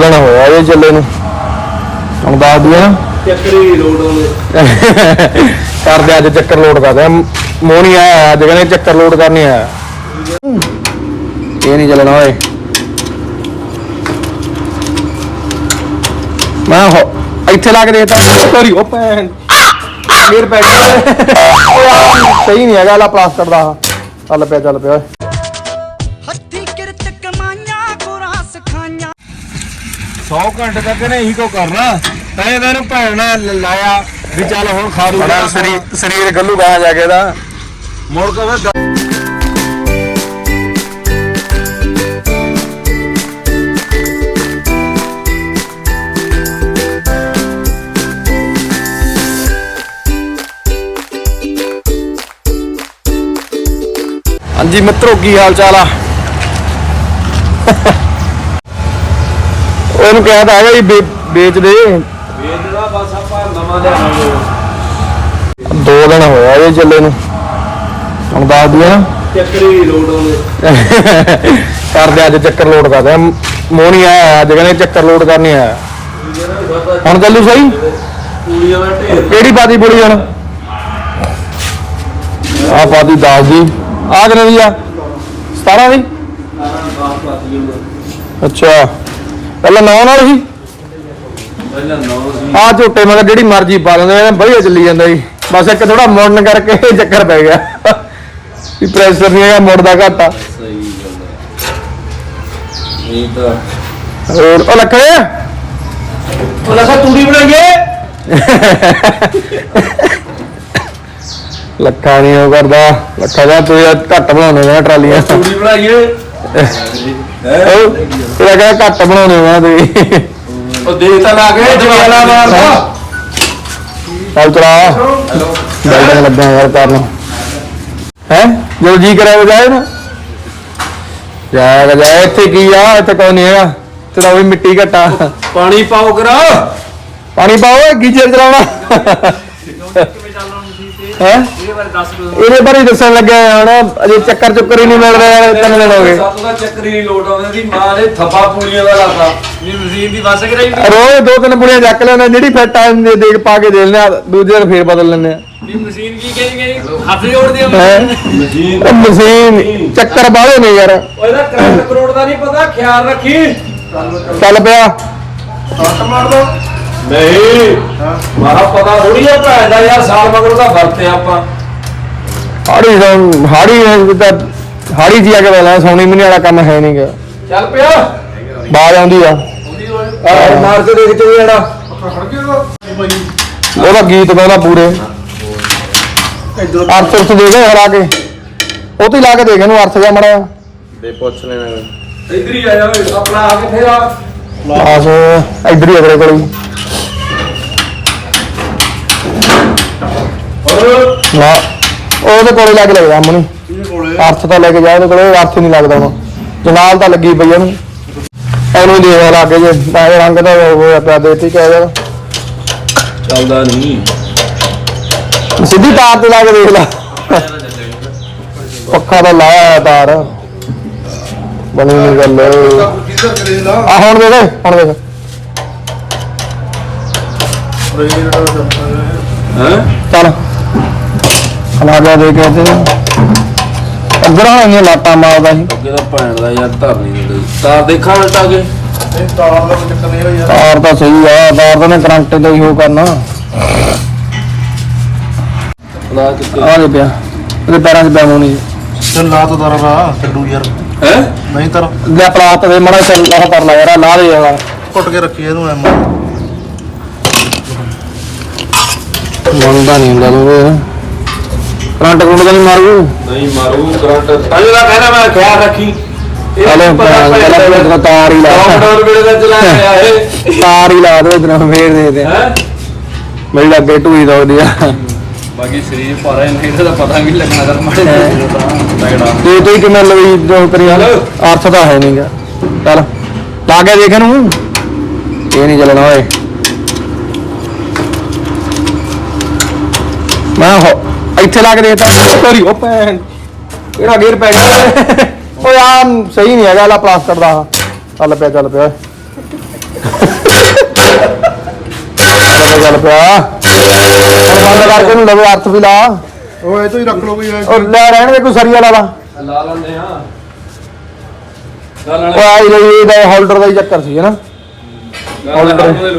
ਦਿਨ ਹੋਇਆ ਇਹ ਚੱਲੇ ਨੂੰ। ਹੁਣ ਦੱਸ ਨਾ। ਚੱਕਰੀ ਲੋਡ ਆਉਂਦੇ। ਕਰਦੇ ਅੱਜ ਚੱਕਰ ਲੋਡ ਕਰਦੇ ਮੋਣੀ ਆਇਆ ਅੱਜ ਕਹਿੰਦੇ ਚੱਕਰ ਲੋਡ ਕਰਨੀ ਆਇਆ ਇਹ ਨਹੀਂ ਚੱਲਣਾ ਓਏ। ਮੈਂ ਹੋ ਇੱਥੇ ਲਾ ਕੇ ਦੇਤਾ ਸੌਰੀ ਉਹ ਭੈਣ। ਗੇਰ ਪੈ ਗਿਆ ਸਹੀ ਨਹੀਂ ਹੈਗਾ ਲਾ ਪਲਾਸਟਰ ਦਾ। ਚੱਲ ਪਿਆ ਚੱਲ ਪਿਆ 100 ਘੰਟੇ ਤੱਕ ਨੇ ਇਹੀ ਕੋ ਕਰਨਾ। ਤਾਂ ਇਹਨਾਂ ਨੂੰ ਭੈਣ ਨਾਲ ਲਾਇਆ ਵੀ ਚੱਲ ਹੁਣ ਖਾ ਦੂ ਬੜਾ ਸਰੀਰ ਸਰੀਰ ਗੱਲੂ ਗਾਹ ਜਾ ਕੇ ਦਾ ਮੁੜ ਕੇ ਫਿਰ ਹਾਂਜੀ ਮਿੱਤਰੋ ਕੀ ਹਾਲ ਚਾਲ ਆ? ਉਹਨੂੰ ਕਿਹਾ ਤਾਂ ਹੈਗਾ ਜੀ ਵੇ- ਵੇਚ ਦੇ ਵੇਚਣਾ ਬਸ ਆਪਾਂ ਨਵਾਂ ਲਿਆਵਾਂਗੇ ਦੋ ਦਿਨ ਹੋਇਆ ਇਹ ਚੱਲੇ ਨੂੰ। ਹੁਣ ਦੱਸ ਦਈਏ ਨਾ। ਚੱਕਰੀ ਲੋਡ ਆਉਂਦੇ। ਕਰਦੇ ਅੱਜ ਚੱਕਰ ਲੋਡ ਕਰਦੇ ਆ ਮੋਣੀ ਆਇਆ ਅੱਜ ਕਹਿੰਦੇ ਚੱਕਰ ਲੋਡ ਕਰਨੀ ਆਇਆ ਹੁਣ ਚੱਲੂ ਸਹੀ? ਪੂੜੀਆਂ ਦਾ ਢੇਰ। ਕਿਹੜੀ ਬਾਦੀ ਬੋਲੀ ਹੁਣ? ਆ ਬਾਦੀ 10 ਦੀ। ਆ ਕਿੰਨੇ ਦੀ ਆ? 17 ਦੀ? ਅੱਛਾ। ਪਹਿਲਾਂ 9 ਨਾਲ ਸੀ? ਪਹਿਲਾਂ ਨੌ ਸੀ। ਆ ਝੋਟੇ ਮਗਰ ਜਿਹੜੀ ਮਰਜ਼ੀ ਪਾ ਲੈਂਦੇ ਨੇ ਵਧੀਆ ਚੱਲੀ ਜਾਂਦਾ ਜੀ ਬਸ ਇੱਕ ਥੋੜਾ ਮੁੜਨ ਕਰਕੇ ਇਹ ਚੱਕਰ ਪੈ ਗਿਆ। ਵੀ ਪ੍ਰੈਸ਼ਰ ਨਹੀਂ ਹੈਗਾ ਮੁੜਦਾ ਘੱਟ। ਸਹੀ ਗੱਲ ਹੈ। ਇਹ ਤਾਂ ਹੋਰ ਉਹ ਲੱਖੇ ਉਹ ਲੱਗਾ ਤੂੜੀ ਬਣਾਈਏ? ਲੱਖਾ ਨਹੀਂ ਉਹ ਕਰਦਾ। ਲੱਖਾ ਦਾ ਤੂੰ ਘੱਟ ਬਣਾਉਣੇ ਨੇ ਟਰਾਲੀਆਂ। ਤੂੜੀ ਬਣਾਈਏ? ਤੇਰਾ ਕਹਿੰਦਾ ਘੱਟ ਬਣਾਉਣੇ ਨੇ ਤੁਸੀਂ। ਉਹ ਦੇ ਤਾਂ ਲਾ ਕੇ ਜਵਾਲਾ ਮਾਰਦਾ ਚੱਲ ਚਲਾ। ਹੈਲੋ। ਬਿਲਡਿੰਗ ਲੱਗਿਆ ਯਾਰ ਕਰਨ। ਹੈ? ਜੋ ਜੀ ਕਰਿਆ ਉਹ ਜਾਏ ਨਾ। ਜਾਏਗਾ ਜਾਏ। ਇੱਥੇ ਕੀ ਆ? ਇੱਥੇ ਕੋਈ ਨਹੀਂ ਹੈਗਾ। ਤੇਰਾ ਵੀ ਮਿੱਟੀ ਘਟਾ। ਪਾਣੀ ਪਾਓ ਕਰਾ। ਪਾਣੀ ਪਾਓ ਗੀਜਰ ਚਲਾਉਣਾ। ਹੈ? ਇਹਦੇ ਬਾਰੇ ਹੀ ਦੱਸਣ ਲੱਗਿਆ ਹੁਣ ਅਜੇ ਚੱਕਰ ਚੁੱਕਰ ਹੀ ਨਹੀਂ ਮਿਲ ਰਿਹਾ ਯਾਰ ਤਿੰਨ ਦਿਨ ਹੋ ਗਏ। ਸੱਤ ਦਾ ਚੱਕਰੀ ਨਹੀਂ ਲੋਟ ਆਉਂਦੀ ਦੀ ਮਾਂ ਨੇ ਥੱਪਾ ਪੂੜੀਆਂ ਦਾ ਲਾਤਾ। ਨਹੀਂ ਮਸ਼ੀਨ ਦੀ ਵਸ ਕਰਾਈ ਰੋਜ਼ ਦੋ ਤਿੰਨ ਪੁੜੀਆਂ ਚੱਕ ਲੈਣੇ ਜਿਹੜੀ ਫਿੱਟ ਆ ਜਾਂਦੀ ਦੇਖ ਪਾ ਕੇ ਦੇ ਲੈਣੇ ਦੂਜੇ ਦਿਨ ਫੇਰ ਬਦਲ ਲੈਣੇ ਆ। ਵੀ ਮਸ਼ੀਨ ਕੀ ਕਹਿੰਦੀ ਹੱਥ ਜੋੜਦੀ ਆ ਹੈਂ? ਮਸ਼ੀਨ। ਚੱਕਰ ਬਾਹਲੇ ਨੇ ਯਾਰ। ਉਹ ਇਹਦਾ ਕਰੰਟ ਕਰੋੜ ਦਾ ਨਹੀਂ ਪਤਾ ਖਿਆਲ ਰੱਖੀ। ਚੱਲ ਪਿਆ। ਨਹੀਂ। ਮਾਰਾ ਪਤਾ ਥੋੜੀ ਆ ਭੈਣ ਦਾ ਯਾਰ ਸਾਲ ਮਗਰੋਂ ਦਾ ਵਰਤੇ ਆਪਾਂ। ਹਾੜੀ ਦਾ ਹਾੜੀ ਤਾਂ ਹਾੜੀ ਜੀ ਆ ਕੇ ਬੋਲਾਂ ਸੋਣੀ ਮਹੀਨੇ ਵਾਲਾ ਕੰਮ ਹੈ ਨਹੀਂਗਾ ਚੱਲ ਪਿਆ। ਬਾਜ ਆਉਂਦੀ ਆ। ਆ ਮਾਰ ਕੇ ਦੇਖ ਤੇ ਜਾਣਾ। ਉਹਦਾ ਗੀਤ ਗਾਉਂਦਾ ਪੂਰੇ। ਅਰਥ ਉਰਥ ਦੇ ਗਏ ਹਰਾ ਕੇ। ਉਹ ਤੇ ਲਾ ਕੇ ਦੇਖ ਇਹਨੂੰ ਅਰਥ ਜਾ ਮੜਾ ਦੇ ਪੁੱਛ ਲੈਣਾ। ਇੱਧਰ ਹੀ ਆ ਜਾ ਆਪਣਾ ਆ ਕਿੱਥੇ ਆ? ਆਸ ਇੱਧਰ ਹੀ ਅਗਲੇ ਕੋਲ ਹੀ। ਹੋਰ ਨਾ ਉਹਦੇ ਕੋਲੇ ਲਾ ਕੇ ਲੱਗਦਾ ਮਣੀ ਅਰਥ ਤਾਂ ਲੈ ਕੇ ਜਾ ਉਹਦੇ ਕੋਲੇ ਅਰਥ ਨਹੀਂ ਲੱਗਦਾ ਹੁਣ। ਜਨਾਲ ਤਾਂ ਲੱਗੀ ਪਈ ਉਹਨੂੰ। ਇਹਨੂੰ ਦੇਖ ਲਾ ਕੇ ਜੇ ਤਾਂ ਇਹ ਰੰਗ ਦਾ ਹੋਇਆ ਪਿਆ ਦੇਤੀ ਕਹਿ ਜਾ ਚੱਲਦਾ ਨਹੀਂ। ਸਿੱਧੀ ਤਾਰ ਤੇ ਲਾ ਕੇ ਦੇਖ ਲਾ। ਪੱਖਾ ਤਾਂ ਲਾਇਆ ਹੋਇਆ ਤਾਰ। ਬਣੀ ਨਹੀਂ ਗੱਲ। ਆ ਹੁਣ ਦੇਖ ਹੁਣ ਦੇਖ। ਹੈ। ਚੱਲ। ਖਲਾ ਜਾ ਦੇ ਕੇ ਤੇ ਅੱਧਰ ਹੋਈਆਂ ਲਾਟਾਂ ਮਾਰਦਾ ਸੀ। ਅੱਗੇ ਤਾਂ ਭੈਣ ਦਾ ਯਾਰ ਧਰ ਨਹੀਂ ਦਿੰਦੇ। ਤਾਰ ਦੇਖਾਂ ਉਲਟਾ ਕੇ ਤਾਰ ਤਾਂ ਸਹੀ ਆ ਤਾਰ ਤਾਂ ਨੇ ਕਰੰਟ ਤੇ ਹੀ ਉਹ ਕਰਨਾ। ਲਾ ਕਿੱਥੇ? ਆ ਦੇ ਪਿਆ। ਉਹਦੇ ਪੈਰਾਂ 'ਚ ਬੈਮੋ ਨਹੀਂ ਚੱਲ ਲਾ ਤਾ ਤਾਰਾ ਛੱਡੂ ਯਾਰ। ਹੈ? ਨਹੀਂ ਤਾਰਾ। ਲੈ ਪਲਾਟ ਦੇ ਮੜਾ ਚੱਲ ਲਾ ਯਾਰ ਆਹ ਲਾ ਦੇ ਵਾਲਾ ਘੁੱਟ ਕੇ ਰੱਖੀ ਇਹਨੂੰ ਐਮ। ਮੰਨਦਾ ਨਹੀਂ ਹੁੰਦਾ ਤੂੰ ਕਰੰਟ ਕਰੰਟ ਤਾਂ ਨਹੀਂ ਮਾਰੂ। ਨਹੀਂ ਮਾਰੂ ਕਰੰਟ ਅਜੇ ਦਾ ਕਹਿਣਾ ਮੈਂ ਖਿਆਲ ਰੱਖੀ। ਇਹ ਹਲੋ ਪਹਿਲਾਂ ਤਾਰ ਹੀ ਲਾ ਲੋਕਡਾਊਨ ਵੇਲੇ ਦਾ ਚਲਾਇਆ ਇਹ। ਤਾਰ ਹੀ ਲਾ ਦੇ ਇਧਰ ਫੇਰ ਦੇ ਦੇ ਹੈ? ਮੇਰੀ ਲੱਗੇ ਟੂਈ ਦੋਦੀ ਆ। ਬਾਕੀ ਸਰੀਰ ਭਾਰਾ ਹੀ ਨਹੀਂ ਤਾਂ ਪਤਾ ਵੀ ਲੱਗਣਾ ਕਰ ਮਾੜੇ ਤਗੜਾ ਤੇ ਤੂੰ ਕਿਵੇਂ ਲਵੀ ਹਾਲ ਅਰਥ ਤਾਂ ਹੈ ਨਹੀਂਗਾ ਚੱਲ ਲਾ ਕੇ ਦੇਖ ਇਹਨੂੰ। ਇਹ ਨਹੀਂ ਚੱਲਣਾ ਓਏ। ਮੈਂ ਹੋ ਇੱਥੇ ਲਾ ਕੇ ਦੇਤਾ ਸੌਰੀ ਉਹ ਭੈਣ। ਕਿਹੜਾ ਗੇਰ ਪੈ ਗਿਆ। ਓਏ ਆ ਸਹੀ ਨਹੀਂ ਹੈਗਾ ਲਾ ਪਲਾਸਟਰ ਦਾ। ਆਹ। ਚੱਲ ਪਿਆ। ਚੱਲ ਪਿਆ ਗੱਲ ਪਿਆ। ਹੁਣ ਬੰਦ ਕਰਕੇ ਨੂੰ ਲਵੇ ਅਰਥ ਵੀ ਲਾ। ਉਹ ਇਹ ਤੋਂ ਹੀ ਰੱਖ ਲਓ ਕੋਈ ਉਹ ਲੈ ਰਹਿਣ ਦੇ ਕੋਈ ਸਰੀਆ ਲਾ ਲਾ ਲਾ ਲੈਂਦੇ ਆ ਲਾ ਉਹ ਲੈਣੇ। ਆਈ ਲਈ ਇਹਦਾ ਹੋਲਡਰ ਦਾ ਹੀ ਚੱਕਰ ਸੀ ਹਨਾ ਲੈਣੇ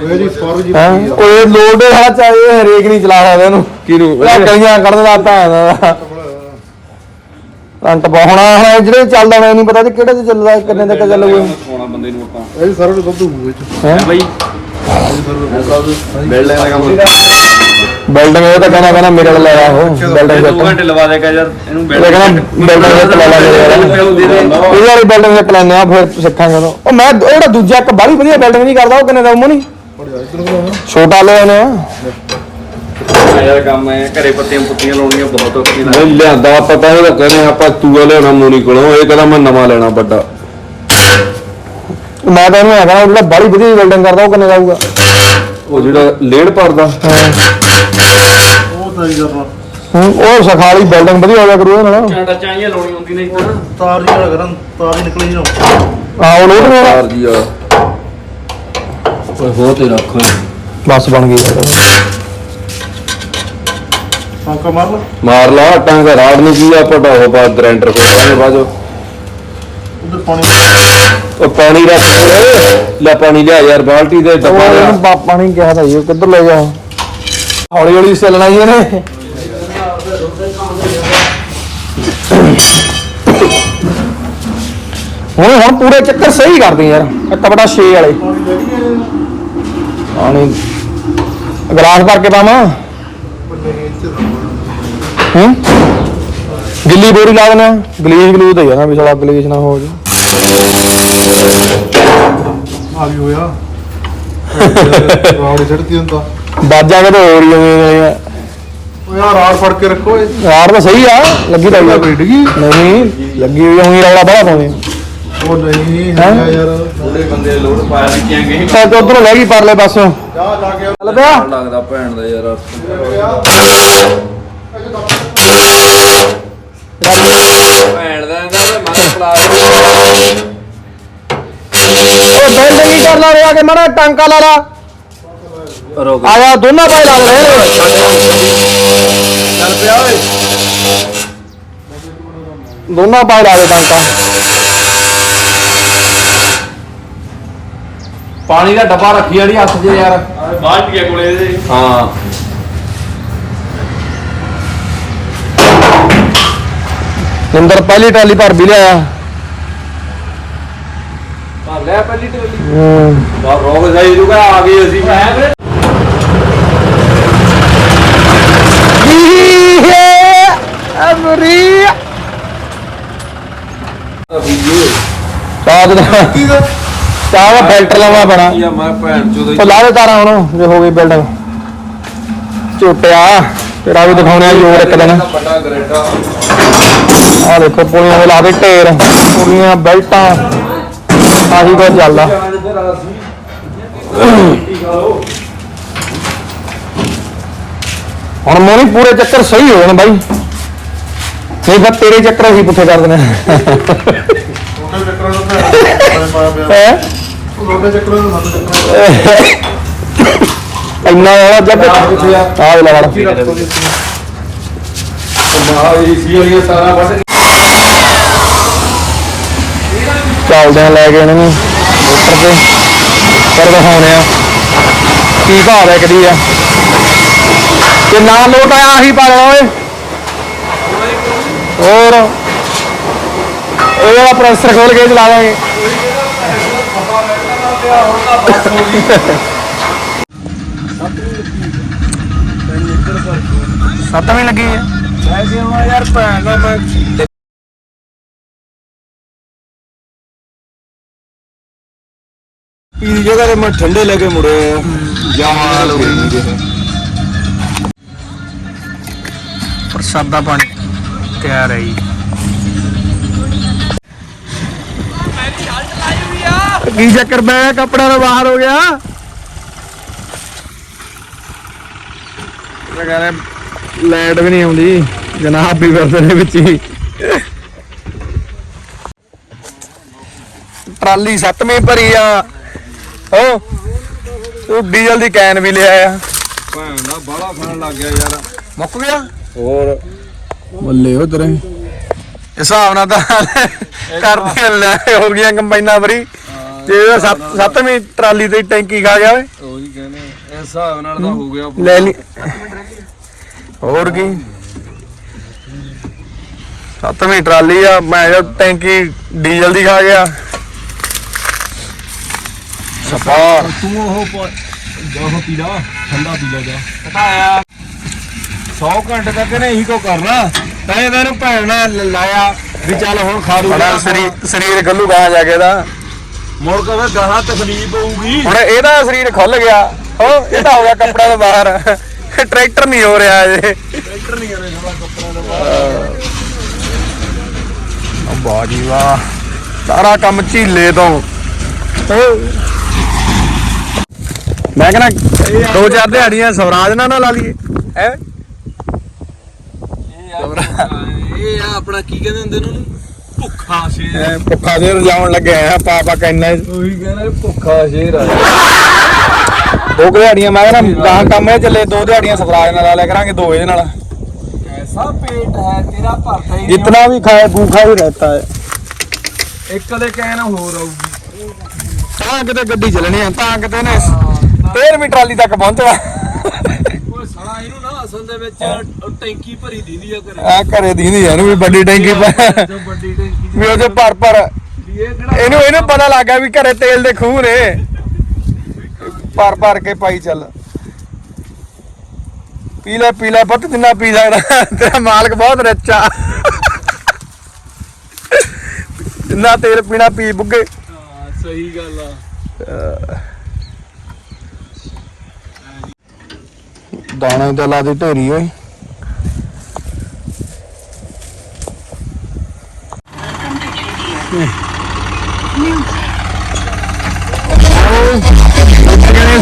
ਜੂ ਜੀ ਜੀ। ਹੈਂ? ਉਹ ਇਹ ਲੋਡ ਵਾਲਾ ਚਾਹੇ ਹਰੇਕ ਨਹੀਂ ਚਲਾ ਸਕਦਾ ਇਹਨੂੰ। ਕਿਹਨੂੰ? ਇਹ ਗਲੀਆਂ ਕੱਢਣ ਦਾ ਤਾਂ ਇਹਦਾ ਰੰਟ ਪਾਉਣਾ ਹੁਣ ਜਿਹੜੇ ਚੱਲਦਾ ਮੈਂ ਨਹੀਂ ਪਤਾ ਕਿ ਕਿਹੜੇ ਤੇ ਚੱਲਦਾ ਕਿੰਨੇ ਤੱਕ ਚੱਲੂਗਾ ਸੋਣਾ ਬੰਦੇ ਨੂੰ ਆਪਾਂ। ਇਹ ਸਾਰਾ ਦੁੱਧ ਹੋਊ ਇਹ ਚ। ਹੈ? ਬਈ ਬਿਲਡ ਦਾ ਕੰਮ ਬਿਲਡਿੰਗ ਇਹ ਤਾਂ ਕਹਿੰਦਾ ਕਹਿੰਦਾ ਮੇਰੇ ਨਾਲ ਲੈ ਆ ਉਹ ਬਿਲਡਿੰਗ ਦੋ ਘੰਟੇ ਲਵਾ ਦੇ ਯਾਰ ਇਹਨੂੰ ਇਹ ਬਿਲਡ ਕਹਿੰਦਾ ਬਿਲਡਿੰਗ ਸੈੱਟ ਲੈ ਲਾ ਇਹ ਵਾਲੀ ਬਿਲਡਿੰਗ ਸੈੱਟ ਲੈਣੇ ਆ ਫਿਰ ਸਿੱਖਾਂਗੇ। ਉਹ ਮੈਂ ਉਹ ਜਿਹੜਾ ਦੂਜਾ ਇੱਕ ਬਾਹਲੀ ਵਧੀਆ ਬਿਲਡਿੰਗ ਨਹੀਂ ਕਰਦਾ ਉਹ ਕਿੰਨੇ ਦਾ ਉਹ ਨਹੀਂ ਛੋਟਾ ਲੈ ਆਨੇ ਆ ਯਾਰ ਕੰਮ ਹੈ ਘਰੇ ਪੱਤੀਆਂ ਪੁੱਤੀਆਂ ਲਾਉਣੀਆਂ ਬਹੁਤ ਔਖੀ ਲੱਗਦੀ ਨਹੀਂ ਲਿਆਂਦਾ ਪਤਾ ਇਹ ਤਾਂ ਕਹਿੰਦੇ ਆਪਾਂ ਤੂਆ ਲਿਆਉਣਾ ਮੋਨੀ ਕੋਲੋਂ ਇਹ ਕਹਿੰਦਾ ਮੈਂ ਨਵਾਂ ਲੈਣਾ ਵੱਡਾ। ਮੈਂ ਤਾਂ ਇਹਨੂੰ ਉਹ ਜਿਹੜਾ ਬਾਹਲੀ ਵਧੀਆ ਬਿਲਡਿੰਗ ਕਰਦਾ ਉਹ ਕਿੰਨੇ ਦਾ ਆਊਗਾ? ਉਹ ਜਿਹੜਾ ਲੇੜ ਪਰਦਾ ਉਹ ਤਾਂ ਹੀ ਕਰਨਾ ਹੂੰ, ਉਹ ਸਖਾਲੀ ਬਿਲਡਿੰਗ ਵਧੀਆ ਹੋ ਜਾ ਕਰੂ ਨਾਲ। ਚਾਂਡਾ ਚਾਹੀਏ ਲਾਉਣੀ ਹੁੰਦੀ ਨਹੀਂ ਤਾਂ ਤਾਰ ਜੀ ਵਾਲਾ ਕਰਾਂ ਤਾਰ ਹੀ ਨਿਕਲੀ ਨਾ ਆ ਉਹ ਲੋਡ ਨਹੀਂ ਤਾਰ ਜੀ ਆ ਓਏ ਹੋ ਤੇ ਰੱਖ ਬਸ ਬਣ ਗਈ। ਫਾਂਕਾ ਮਾਰ ਲਾ। ਮਾਰ ਲਾ ਟਾਂਗ ਰਾੜ ਨੂੰ ਕੀ ਆ ਪਟਾ ਹੋ ਬਾ ਗ੍ਰੈਂਡਰ ਕੋਲ ਬਾਜੋ ਉਧਰ ਪਾਣੀ? ਉਹ ਪਾਣੀ ਰੱਖ। ਲੈ ਪਾਣੀ ਲਿਆ ਯਾਰ ਬਾਲਟੀ ਦੇ ਡੱਬਾ ਲਿਆ। ਪਾਪਾ ਨਹੀਂ ਕਿਹਾ ਤਾਂ ਉਹ ਕਿੱਧਰ ਲੈ ਜਾ ਹੌਲੀ ਹੌਲੀ ਚੱਲਣਾ ਜੀ ਇਹਨੇ। ਹੁਣ ਹੁਣ ਪੂਰੇ ਚੱਕਰ ਸਹੀ ਕਰਦੇ ਯਾਰ। ਇੱਕ ਬੜਾ 6 ਵਾਲੇ। ਪਾਣੀ ਗਲਾਸ ਭਰ ਕੇ ਪਾਵਾਂ? ਹੂੰ? ਗਿੱਲੀ ਬੋਰੀ ਲਾ ਦੇਣਾ। ਗਲੀਜ ਗਲੂਜ ਤੇ ਜਾਣਾ ਵੀ ਸਾਲਾ ਗਲੀਜ ਨਾ ਹੋ ਜਾ ਆ ਵੀ ਹੋਇਆ ਰਾੜੀ ਛੜਦੀ ਹੁੰਦਾ। ਬਾਜਾ ਹੋਰ ਓ ਯਾਰ ਰਾੜ ਫੜ ਕੇ ਰੱਖੋ ਇਹ। ਯਾਰ ਤਾਂ ਸਹੀ ਆ ਲੱਗੀ ਤਾਂ ਹੋਈ ਆ। ਗਈ ਨਹੀਂ ਲੱਗੀ ਹੋਈ ਉਹੀ ਰੌਲਾ ਬੜਾ ਪਾਉਂਦੇ ਉਹ ਨਹੀਂ ਹੈਂ? ਹੈਗਾ ਯਾਰ। ਥੋੜੇ ਬੰਦੇ ਲੋਡ ਪਾਇਆ ਲਿਖਿਆ ਗਏ ਤਾਂ ਉਧਰੋਂ ਲੈ ਗਈ ਪਰਲੇ ਪਾਸੋਂ ਜਾ ਜਾ ਕੇ ਚੱਲ ਪਿਆ ਲੱਗਦਾ ਭੈਣ ਦਾ ਯਾਰ। ਲਾ ਰਿਹਾ ਕਿ ਮਾੜਾ ਟਾਂਕਾ ਲਾ ਲਾ। ਰੋਕ ਆਇਆ ਦੋਨਾਂ ਭਾਈ ਚੱਲ ਪਿਆ ਓਏ। ਦੋਨਾਂ ਭਾਈ ਲਾ ਦੇ ਟਾਂਕਾ। ਪਾਣੀ ਦਾ ਡੱਬਾ ਰੱਖੀ ਜਿਹੜੀ ਹੱਥ 'ਚ ਯਾਰ। ਬਾਅਦ ਗਿਆ ਕੋਲੇ ਇਹਦੇ। ਹਾਂ। ਨਿੰਦਰ ਪਹਿਲੀ ਟਰਾਲੀ ਭਰ ਵੀ ਲਿਆਇਆ। ਭਰ ਲਿਆ ਪਹਿਲੀ ਟੋਲੀ ਹੂੰ। ਬਾ ਰੋਗ ਜਾਈ ਰੁਕਾ ਆ ਗਏ ਅਸੀਂ। ਮੈਂ ਅਮਰੀ। ਚਾਹ ਦੇ ਚਾਹ ਦਾ ਫਿਲਟਰ ਲਾਉਣਾ ਪੈਣਾ। ਮੈਂ ਭੈਣ ਚੋਦ ਉਹ ਲਾ ਦੇ ਤਾਰਾਂ ਹੁਣ ਜੇ ਹੋ ਗਈ ਬਿਲਡਿੰਗ ਝੋਟਿਆ ਤੇਰਾ ਵੀ ਦਿਖਾਉਣੇ ਜੋਰ ਇੱਕ ਦਿਨ। ਵੱਡਾ ਆ ਦੇਖੋ ਪੁਲੀਆਂ ਦੇ ਲਾ ਦੇ ਢੇਰ ਪੁਲੀਆਂ ਬੈਲਟਾਂ। ਆਹੀ ਕੁਝ ਚੱਲਦਾ ਹੁਣ ਮੋਨੀ ਪੂਰੇ ਚੱਕਰ ਸਹੀ ਹੋ ਜਾਣ ਬਾਈ। ਨਹੀਂ ਫਿਰ ਤੇਰੇ ਚੱਕਰ ਅਸੀਂ ਪੁੱਠੇ ਕਰ ਦੇਣੇ ਛੋਟੇ ਚੱਕਰਾਂ ਦਾ ਪਾਇਆ ਪਿਆ ਹੈ? ਛੋਟੇ ਚੱਕਰਾਂ ਦਾ ਸੱਤ ਚੱਕਰਾਂ ਇੰਨਾ ਵਾਲਾ ਜੱਗ। ਆ ਲੈ ਵੜ ਮਾਂ ਏਸੀ ਵਾਲੀਆਂ ਸਾਰਾ ਵੱਢ ਚੱਲਦੇ ਆ ਲੈ ਕੇ ਇਹਨਾਂ ਨੂੰ ਮੋਟਰ ਤੇ ਪਰ ਦਿਖਾਉਣੇ ਆ ਕੀ ਭਾਅ ਵਿਕਦੀ ਆ। ਤੇ ਨਾ ਲੋਟ ਆਇਆ ਆਹੀ ਪਾ ਲੈਣਾ ਓਏ। ਹੋਰ। ਇਹ ਵਾਲਾ ਪ੍ਰੈਸਰ ਖੋਲ ਕੇ ਚਲਾ ਦਾਂਗੇ। ਸੱਤਵੀਂ ਲੱਗੀ ਹੈ ਮੈਂ ਕਿਹਾ ਯਾਰ ਭੈਣ ਦਾ ਮੈਂ ਇਹ ਜਗ੍ਹਾ ਤੇ ਮੈਂ ਠੰਡੇ ਲੈ ਕੇ ਮੁੜਿਆ ਜਮਾਲ ਹੋ। ਗਈ ਪ੍ਰਸਾਦਾ ਪਾਣੀ ਤਿਆਰ ਹੈ ਜੀ। ਕੀ ਚੱਕਰ ਪਿਆ ਕੱਪੜਾ ਤਾਂ ਬਾਹਰ ਹੋ ਗਿਆ। ਕਹਿੰਦਾ ਲਾਈਟ ਵੀ ਨਹੀਂ ਆਉਂਦੀ। ਜਨਾਬ ਵੀ ਵਰਦੇ ਦੇ ਵਿੱਚ ਹੀ। ਟਰਾਲੀ ਸੱਤਵੀਂ ਭਰੀ ਆ। ਹੋ। ਤੂੰ ਡੀਜ਼ਲ ਦੀ ਕੈਨ ਵੀ ਲਿਆ ਆ। ਭੈਣ ਦਾ ਬਾਹਲਾ ਖਾਣ ਲੱਗ ਗਿਆ ਯਾਰ। ਮੁੱਕ ਗਿਆ? ਹੋਰ। ਬੱਲੇ ਉਹ ਤੇਰੇ। ਹਿਸਾਬ ਨਾਲ ਤਾਂ ਕਰਦੇ ਲੈ ਹੋ ਗਈਆਂ ਕੰਬਾਈਨਾਂ ਇਹਦਾ ਸੱਤ- ਸੱਤਵੀਂ ਟਰਾਲੀ ਤੇ ਟੈਂਕੀ ਖਾ ਗਿਆ ਓਏ। ਉਹੀ ਕਹਿੰਦੇ ਇਸ ਹਿਸਾਬ ਨਾਲ ਤਾਂ ਹੋ ਗਿਆ ਲੈ ਲਈ। ਹੋਰ ਕੀ? ਸੱਤਵੀਂ ਟਰਾਲੀ ਆ ਮੈਂ ਜੋ ਟੈਂਕੀ ਡੀਜ਼ਲ ਦੀ ਖਾ ਗਿਆ। ਸਪਾਰ ਤੂੰ ਉਹ ਜੋ ਪੀ ਲਾ ਠੰਡਾ ਪੀ ਲਾ ਜਾ। ਘਟਾਇਆ 100 ਘੰਟੇ ਤੱਕ ਇਹਨੇ ਇਹੀ ਕੋ ਕਰਨਾ। ਤਾਂ ਇਹਨਾਂ ਨੂੰ ਭੈਣ ਨੇ ਲਾਇਆ ਵੀ ਚੱਲ ਹੁਣ ਖਾਰੂ ਬੜਾ ਸਰੀਰ ਸਰੀਰ ਗੱਲੂ ਗਾਂ ਜਾ ਕੇ ਦਾ ਮੁੜ ਕੇ ਫਿਰ ਗਾਹਾਂ ਤਕਲੀਫ ਹੋਊਗੀ। ਹੁਣ ਇਹਦਾ ਸਰੀਰ ਖੁੱਲ ਗਿਆ। ਹੋ ਇਹਦਾ ਹੋ ਗਿਆ ਕੱਪੜਾ ਤੋਂ ਬਾਹਰ। ਟਰੈਕਟਰ ਨਹੀਂ ਹੋ ਰਿਹਾ ਅਜੇ। ਟਰੈਕਟਰ ਨਹੀਂ ਕਰੇ ਸਾਲਾ ਕੱਪੜਿਆਂ ਦਾ ਵਾਹ ਜੀ ਵਾਹ। ਸਾਰਾ ਕੰਮ ਝੀਲੇ ਤੋਂ। ਓ। ਮੈਂ ਕਹਿੰਦਾ ਦੋ ਚਾਰ ਦਿਹਾੜੀਆਂ ਸਵਰਾਜ ਨਾਲ ਨਾ ਲਾ ਲਈਏ। ਹੈ? ਇਹ ਆ ਆਪਣਾ ਕੀ ਕਹਿੰਦੇ ਹੁੰਦੇ ਨੇ ਉਹਨੂੰ? ਭੁੱਖਾ ਸ਼ੇਰ। ਭੁੱਖਾ ਦੇ ਰਜਾਉਣ ਲੱਗੇ ਆ ਪਾ ਪਾ ਕੇ ਇੰਨਾ ਹੀ। ਉਹੀ ਕਹਿੰਦੇ ਭੁੱਖਾ ਸ਼ੇਰ ਆ। ਦੋ ਦਿਹਾੜੀਆਂ ਮੈਂ ਕਹਿੰਦਾ ਗਾਂ ਕੰਮ ਇਹ ਚੱਲੇ ਦੋ ਦਿਹਾੜੀਆਂ ਸਵਰਾਜ ਨਾਲ ਲਾ ਲਿਆ ਕਰਾਂਗੇ ਦੋ ਇਹਦੇ ਨਾਲ। ਐਸਾ ਪੇਟ ਹੈ ਤੇਰਾ ਭਰਦਾ ਹੀ ਜਿਤਨਾ ਵੀ ਖਾਏ ਭੂਖਾ ਹੀ ਰਹਤਾ ਹੈ। ਇੱਕ ਦੇ ਕਹਿਣ ਹੋਰ ਆਊਗੀ। ਤਾਂ ਕਿਤੇ ਗੱਡੀ ਚੱਲਣੀ ਆ ਤਾਂ ਕਿਤੇ ਨੇ 13ਵੀਂ ਟਰਾਲੀ ਤੱਕ ਪਹੁੰਚਣਾ। ਓਏ ਸਾਲਾ ਇਹਨੂੰ ਨਾ ਅਸਲ ਦੇ ਵਿੱਚ ਟੈਂਕੀ ਭਰੀ ਦੀਦੀ ਆ ਘਰੇ। ਆ ਘਰੇ ਦੀਂਦੀ ਆ ਇਹਨੂੰ ਵੀ ਵੱਡੀ ਟੈਂਕੀ ਪਾ ਜੋ ਵੱਡੀ ਟੈਂਕੀ ਵੀ ਉਹਦੇ ਭਰ ਭਰ ਦੀ ਇਹ ਕਿਹੜਾ ਇਹਨੂੰ ਇਹਨੂੰ ਪਤਾ ਲੱਗ ਗਿਆ ਵੀ ਘਰੇ ਤੇਲ ਦੇ ਖੂਹ ਨੇ। ਭਰ ਭਰ ਕੇ ਪਾਈ ਚੱਲ। ਪੀ ਲੈ ਪੀ ਲੈ ਪੁੱਤ ਜਿੰਨਾ ਪੀ ਸਕਦਾ ਤੇਰਾ ਮਾਲਕ ਬਹੁਤ ਰਿਚ ਆ। ਜਿੰਨਾ ਤੇਲ ਪੀਣਾ ਪੀ ਬੁੱਗੇ। ਹਾਂ, ਸਹੀ ਗੱਲ ਆ। ਦਾਣੇ ਤੇ ਲਾ ਦੀ ਢੇਰੀ ਓਏ।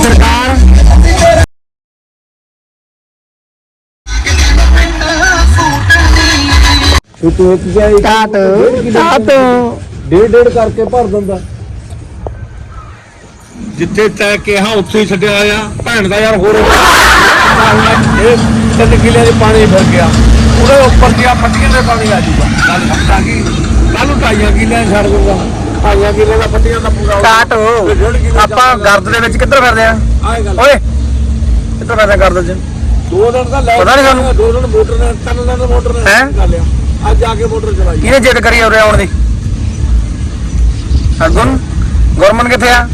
ਸਰਕਾਰ ਤੂੰ ਇੱਕ ਜਾਈ ਕਾਟ ਕਾਟ ਡੇਢ ਡੇਢ ਕਰਕੇ ਭਰ ਦਿੰਦਾ। ਜਿੱਥੇ ਤੈ ਕਿਹਾ ਉੱਥੇ ਹੀ ਛੱਡਿਆ ਆ ਭੈਣ ਦਾ ਯਾਰ ਹੋਰ ਇਹ ਤਿੰਨ ਕਿਲੇ ਦੇ ਪਾਣੀ ਫਿਰ ਗਿਆ। ਉਹਦੇ ਉੱਪਰ ਦੀਆਂ ਪੱਟੀਆਂ ਦੇ ਪਾਣੀ ਆ ਜੂਗਾ ਕੱਲ ਹਫਤਾ ਕੀ? ਕੱਲ ਢਾਈਆਂ ਕਿਲੇ ਛੱਡ ਦੂਗਾ ਢਾਈਆਂ ਕਿਲੇ ਦਾ ਪੱਟੀਆਂ ਦਾ ਪੂਰਾ ਕਾਟ ਆਪਾਂ ਗਰਦ ਦੇ ਵਿੱਚ ਕਿੱਧਰ ਫਿਰਦੇ ਆ? ਗੱਲ। ਓਏ ਕਿੱਧਰ ਫਿਰਦੇ ਆ ਗਰਦ ਚ? ਦੋ ਦਿਨ ਦਾ ਲੈ ਪਤਾ ਨੀ ਸਾਨੂੰ। ਦੋ ਦਿਨ ਮੋਟਰ ਨੇ ਤਿੰਨ ਦਿਨ ਮੋਟਰ ਨੇ ਹੈਂ? ਕਰ ਲਿਆ। ਅੱਜ ਆ ਕੇ ਮੋਟਰ ਚਲਾਈ। ਕਿਹਨੇ ਜਿੱਦ ਕਰੀ ਉਰੇ ਆਉਣ ਦੀ? ਅਗੁਨ ਗੁਰਮਨ ਕਿੱਥੇ ਆ?